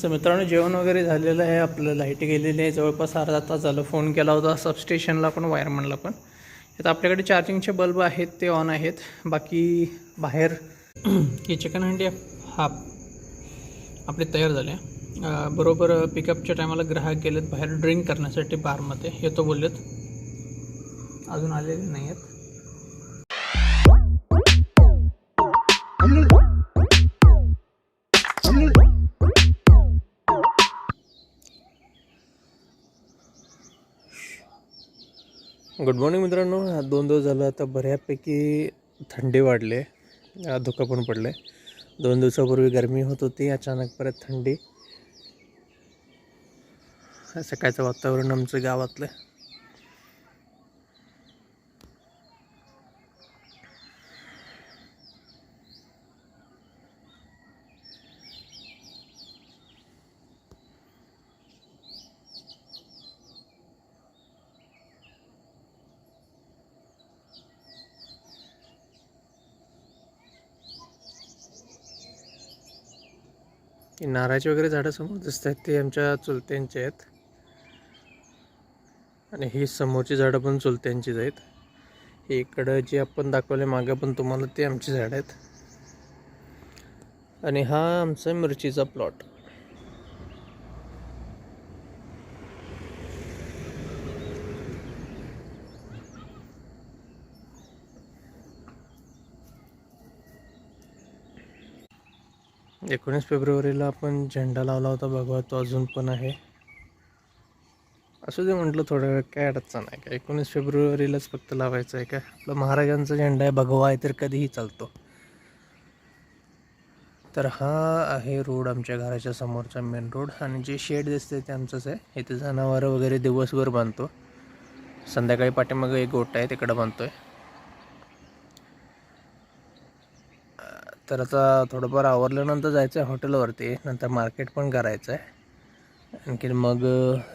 So मित्रांनो जेवण वगैरे झालेलं आहे आपलं लाइट गेलेली आहे. जवळपास अर्धा तास झालं फोन केला होता सबस्टेशनला पण वायरमनला पण. आता आपल्याकडे चार्जिंगचे बल्ब आहेत ते ऑन आहेत. बाकी बाहेर की चिकन हंडी हा. आपले तयार झाले. बरोबर पिकअपच्या टायमाला ग्राहक गेलेत बाहेर ड्रिंक करण्यासाठी बारमध्ये येतो बोललेत. अजून आलेले नाही आहेत गुड मॉर्निंग मित्रांनो. हा दोन दिवस झालं आता बऱ्यापैकी थंडी वाढले धुकं पण पडले दोन दिवसापूर्वी गरमी होत होती अचानक परत थंडी. सकाळचं वातावरण आमचं गावातलं. नारळाची वगैरे झाडं समोर दिसत आहेत ते आमच्या चुलत्यांचे आहेत. आणि ही समोरची झाडं पण चुलत्यांचीच आहेत. इकडं जे आपण दाखवले मागं पण तुम्हाला ते आमची झाडं आहेत. आणि हा आमचा मिरचीचा प्लॉट. एकोणीस फेब्रुवारीला आपण झेंडा लावला होता बघा तो अजून पण आहे. असू दे म्हटलं थोडा वेळ काय अडचण आहे का? एकोणीस फेब्रुवारीलाच फक्त लावायचं आहे का? आपला महाराजांचा झेंडा आहे भगवा आहे तर कधीही चालतो. तर हा आहे रोड आमच्या घराच्या समोरचा मेन रोड आणि जे शेड दिसते ते आमचंच आहे. इथे जनावरं वगैरे दिवसभर बांधतो. संध्याकाळी पाठीमागं एक गोट आहे तिकडं बांधतो आहे तर आता थोडंफार आवरल्यानंतर जायचं आहे हॉटेलवरती नंतर मार्केट पण करायचं आहे. आणखी मग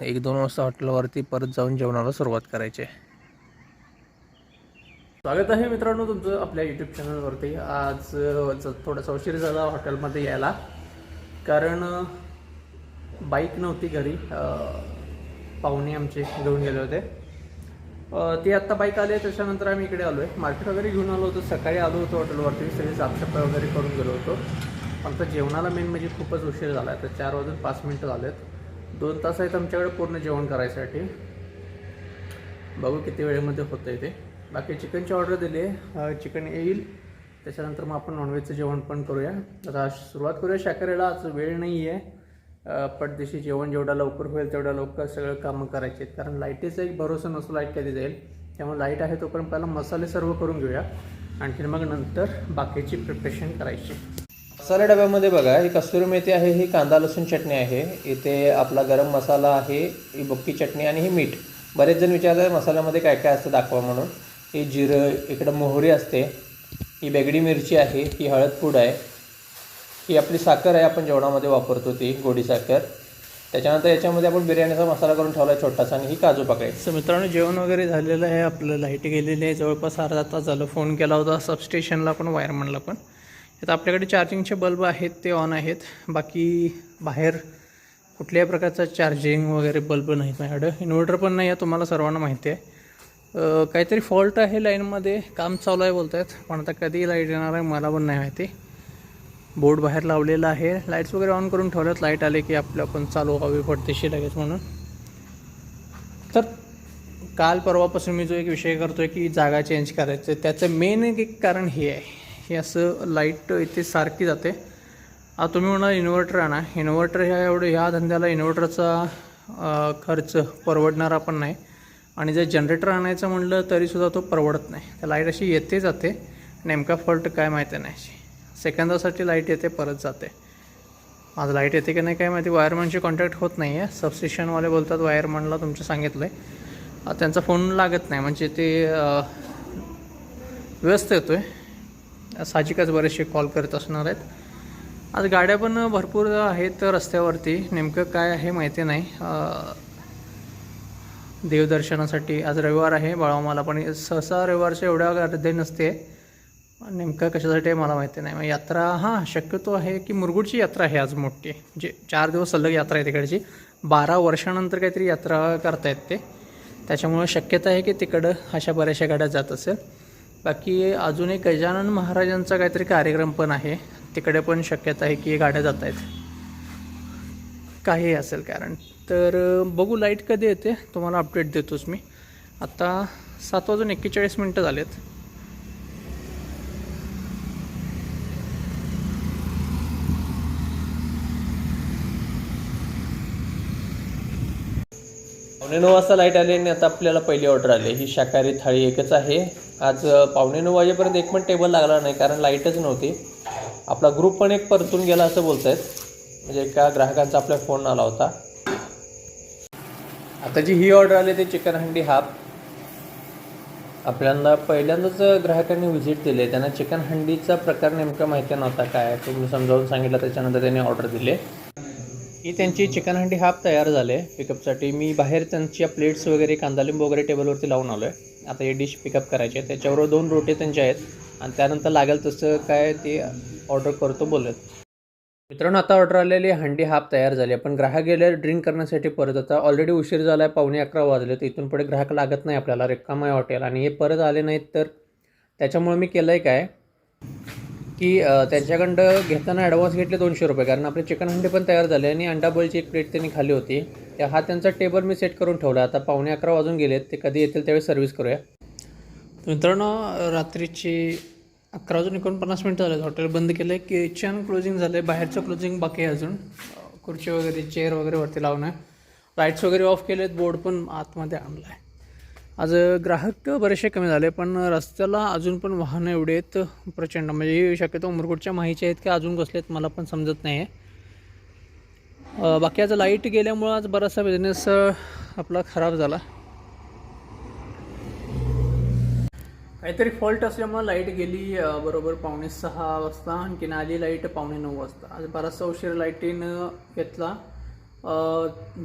एक दोन वाजता हॉटेलवरती परत जाऊन जेवणाला सुरुवात करायची आहे. स्वागत आहे मित्रांनो तुमचं आपल्या यूट्यूब चॅनलवरती आज थोडासा उशीर झाला हॉटेलमध्ये यायला. कारण बाईक नव्हती घरी. पाहुणे आमचे घेऊन गेले होते. ती आत्ता बाईक आली आहे त्याच्यानंतर आम्ही इकडे आलो आहे मार्केट वगैरे घेऊन आलो होतो. सकाळी आलो होतो हॉटेलवरती सगळी साफसफाई वगैरे करून गेलो होतो. पण जेवणाला मेन म्हणजे खूपच उशीर झाला. आहे तर चार वाजून पाच मिनटं झाले आहेत दोन तास आहेत आमच्याकडे पूर्ण जेवण करायसाठी. बघू किती वेळेमध्ये होतं आहे ते. बाकी चिकनची ऑर्डर दिली. आहे चिकन येईल. त्याच्यानंतर मग आपण नॉनव्हेजचं जेवण पण करूया. आता सुरुवात करूया शाकाहारीला. आज वेळ नाही आहे पटदिशी जेवण जेवढा लवकर होईल तेवढ्या लवकर सगळं कामं करायचे आहेत. कारण लाईटीचा एक भरोसा नसतो लाइट कधी जाईल. त्यामुळे लाइट आहे तोपर्यंत पहिला मसाले सर्व करून घेऊया. आणखी मग नंतर बाकीची प्रिपरेशन करायची. मसाला डब्यामध्ये बघा ही कसुरी मेथी आहे ही कांदा लसूण चटणी आहे. इथे आपला गरम मसाला आहे ही बुक्की चटणी आणि ही मीठ. बरेच जण विचारतात मसाल्यामध्ये काय काय असतं दाखवा म्हणून. हे जिरं इकडं मोहरी असते ही बेगडी मिरची आहे ही हळद पूड आहे. ही आपली साखर आहे आपण जेवणामध्ये वापरतो ती गोडी साखर. त्याच्यानंतर याच्यामध्ये आपण बिर्याणीचा मसाला करून ठेवला आहे छोटासा आणि ही काजू पाकळी. सो मित्रांनो जेवण वगैरे झालेलं आहे आपलं लाइट गेलेली आहे. जवळपास अर्धा तास झालं फोन केला होता सबस्टेशनला पण वायरमनला पण. आता आपल्याकडे चार्जिंगचे बल्ब आहेत ते ऑन आहेत. बाकी बाहेर कुठल्याही प्रकारचा चार्जिंग वगैरे बल्ब नाहीत माझ्याकडं. इन्व्हर्टर पण नाही आहे तुम्हाला सर्वांना माहिती आहे. काहीतरी फॉल्ट आहे लाईनमध्ये काम चालू आहे बोलत आहेत पण आता कधी लाइट येणार आहे मला पण नाही माहिती. बोर्ड बाहेर लावलेला आहे. लाईट्स वगैरे ऑन करून ठेवल्यात. लाइट आले की आपलं पण चालू हवी पडतेशी लगेच म्हणून. तर काल परवापासून मी जो एक विषय करतो आहे की जागा चेंज करायचं आहे त्याचं मेन एक कारण हे आहे. हे असं लाइट इथे सारखी जाते. आता तुम्ही म्हणा इन्व्हर्टर आणा. इन्व्हर्टर ह्या एवढं ह्या धंद्याला इन्व्हर्टरचा खर्च परवडणारा पण नाही. आणि जर जनरेटर आणायचं म्हणलं तरीसुद्धा तो परवडत नाही. तर लाइट अशी येते जाते. नेमका फॉल्ट काय माहिती नाही. सेकंदासाठी लाइट येते परत जाते. आज लाइट येते की नाही काय माहिती. वायरमनशी कॉन्टॅक्ट होत नाही आहे सबस्टेशनवाले बोलतात वायरमनला तुमचं सांगितलं आहे त्यांचा फोन लागत नाही. म्हणजे ते व्यस्त येतो आहे साहजिकच बरेचसे कॉल करत असणार आहेत. आज गाड्या पण भरपूर आहेत रस्त्यावरती. नेमकं काय आहे माहिती नाही. देवदर्शनासाठी आज रविवार आहे. बाळामाला पण सहसा रविवारच्या एवढ्या गर्दी नसते. नेमकं कशासाठी आहे मला माहिती नाही. मग यात्रा हां शक्यतो आहे की मुरगुडची यात्रा आहे आज मोठी. जे चार दिवस सलग यात्रा आहे तिकडची. बारा वर्षानंतर काहीतरी यात्रा करतायत ते. त्याच्यामुळं शक्यता आहे की तिकडं अशा बऱ्याचशा गाड्या जात असेल. बाकी अजून एक गजानन महाराजांचा काहीतरी कार्यक्रम पण आहे. तिकडे पण शक्यता आहे की गाड्या जात आहेत काही असेल कारण. तर बघू लाइट कधी येते. तुम्हाला अपडेट देतोच मी. आता सात वाजून एक्केचाळीस मिनटं झालेत. पावणे नऊ वाजता लाइट आली आणि आता आपल्याला पहिली ऑर्डर आली. ही शाकाहारी थाळी एकच आहे. आज पावणे नऊ वाजेपर्यंत एक पण टेबल लागला नाही कारण लाईटच नव्हती. आपला ग्रुप पण एक परतून गेला असं बोलत आहेत म्हणजे एका ग्राहकांचा आपल्या फोन आला होता. आता जी ही ऑर्डर आली ते चिकन हंडी हाफ आपल्याला पहिल्यांदाच ग्राहकांनी व्हिजिट दिले. त्यांना चिकन हंडीचा प्रकार नेमका माहिती नव्हता. काय तुम्ही समजावून सांगितलं त्याच्यानंतर त्यांनी ऑर्डर दिले. ही त्यांची चिकन हंडी हाफ तयार झाले पिकअपसाठी मी बाहेर त्यांच्या प्लेट्स वगैरे कांदा लिंबू वगैरे टेबलवरती लावून आलो आहे आता हे डिश पिकअप करायचे आहे. त्याच्यावर दोन रोटे त्यांच्या आहेत. आणि त्यानंतर लागेल तसं काय ते ऑर्डर करतो बोलत. मित्रांनो आता ऑर्डर आलेली हंडी हाफ तयार झाली आपण ग्राहक गेले ड्रिंक करण्यासाठी परत आता ऑलरेडी उशीर झाला आहे पावणे अकरा वाजले तर इथून पुढे ग्राहक लागत नाही आपल्याला. रिकामा आहे हॉटेल. आणि हे परत आले नाहीत तर त्याच्यामुळे मी केलं आहे काय? की त्यांच्याकडं घेताना ॲडव्हान्स घेतले दोनशे रुपये. कारण आपले चिकन हंडी पण तयार झाले आणि अंडा बॉईलची एक प्लेट त्यांनी खाली होती. त्या हा त्यांचा टेबल मी सेट करून ठेवला. आता पावणे अकरा वाजून गेलेत. ते कधी येतील त्यावेळी सर्व्हिस करूया. मित्रांनो रात्रीची अकरा वाजून एकोणपन्नास मिनटं झाले हॉटेल बंद केलं आहे किचन क्लोजिंग झालं आहे बाहेरचं क्लोजिंग बाकी आहे अजून. खुर्ची वगैरे चेअर वगैरे वरती लावणं आहे लाईट्स वगैरे ऑफ केलेत. बोर्ड पण आतमध्ये आणला आहे आज ग्राहक बरेचसे कमी झाले पण रस्त्याला अजून पण वाहनं एवढे आहेत प्रचंड. म्हणजे शक्यतो उमरकोटच्या माहीचे आहेत की अजून कसले आहेत मला पण समजत नाही आहे बाकी आज लाइट गेल्यामुळं आज बराचसा बिझनेस आपला खराब झाला. काहीतरी फॉल्ट असल्यामुळं लाइट गेली बरोबर पावणे सहा वाजता. आणखीन आली लाइट पावणे नऊ वाजता. आज बराचसा उशीर लाईटीनं घेतला.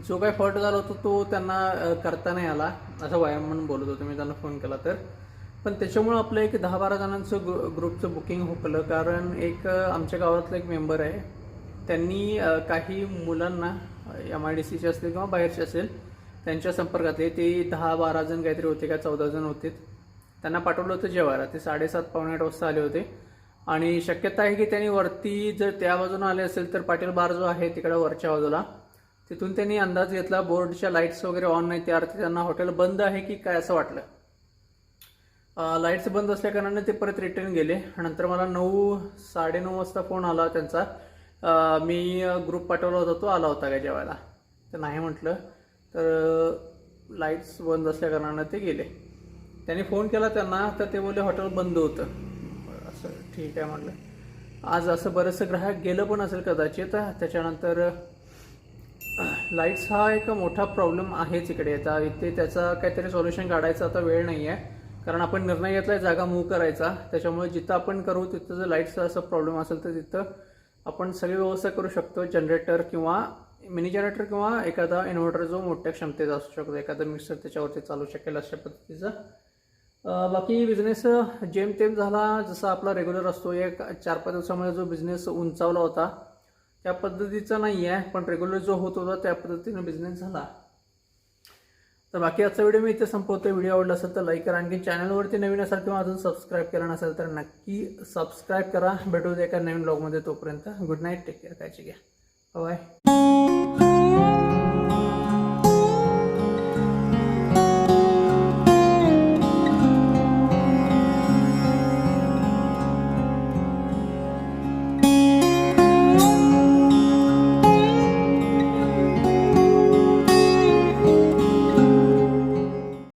जो काय फॉल्ट झाला होता तो त्यांना करता नाही आला असं व्यायाम म्हणून बोलत होतो मी त्यांना फोन केला तर. पण त्याच्यामुळं आपलं एक दहा बारा जणांचं ग्रु ग्रुपचं बुकिंग हुकलं कारण एक आमच्या गावातला एक मेंबर आहे. त्यांनी काही मुलांना एम आय डी सीचे असतील किंवा बाहेरचे असेल त्यांच्या संपर्कातले ते दहा बारा जण काहीतरी होते का चौदा जण होते. त्यांना पाठवलं होतं जेवायला. ते साडेसात पावणे आठ वाजता आले होते. आणि शक्यता आहे की त्यांनी वरती जर त्या बाजूनं आले असेल तर पाटील बार जो आहे तिकडं वरच्या बाजूला. तिथून त्यांनी अंदाज घेतला बोर्डच्या लाईट्स वगैरे ऑन नाही त्या अर्थी त्यांना हॉटेल बंद आहे की काय असं वाटलं. लाईट्स बंद असल्याकारणाने ते परत रिटर्न गेले. नंतर मला नऊ साडेनऊ वाजता फोन आला त्यांचा. मी ग्रुप पाठवला होता तो आला होता काय जेवायला. तर नाही म्हटलं तर लाईट्स बंद असल्याकारणानं ते गेले. त्यांनी फोन केला त्यांना तर ते बोलले हॉटेल बंद होतं. असं ठीक आहे म्हटलं. आज असं बरंचसं ग्राहक गेलं पण असेल कदाचित. त्याच्यानंतर लाईट्स हा एक मोठा प्रॉब्लेम आहेच इकडे. आता इथे त्याचा काहीतरी सॉल्युशन काढायचा आता वेळ नाही आहे कारण आपण निर्णय घेतलाय जागा मूव्ह करायचा. त्याच्यामुळे जिथं आपण करू तिथं जर लाईटचा असं प्रॉब्लेम असेल तर तिथं आपण सगळी व्यवस्था करू शकतो. जनरेटर किंवा मिनी जनरेटर किंवा एखादा इन्व्हर्टर जो मोठ्या क्षमतेचा असू शकतो. एखादा मिक्सर त्याच्यावरती चालू शकेल अशा पद्धतीचा. बाकी बिझनेस जेमतेम झाला जसा आपला रेग्युलर असतो. एक चार पाच दिवसामध्ये जो बिझनेस उंचावला होता त्या पद्धतीचा नाही आहे पण रेग्युलर जो होत होता त्या पद्धतीनं बिझनेस झाला. तर बाकी आजचा व्हिडिओ मी इथे संपवतो. व्हिडिओ आवडला असेल तर लाईक करा. आणखी चॅनलवरती नवीन असाल किंवा अजून सबस्क्राईब केलं नसेल तर नक्की सबस्क्राईब करा. भेटू दे एका नवीन ब्लॉगमध्ये तोपर्यंत. गुड नाईट टेक केअर काळजी घ्या. बाय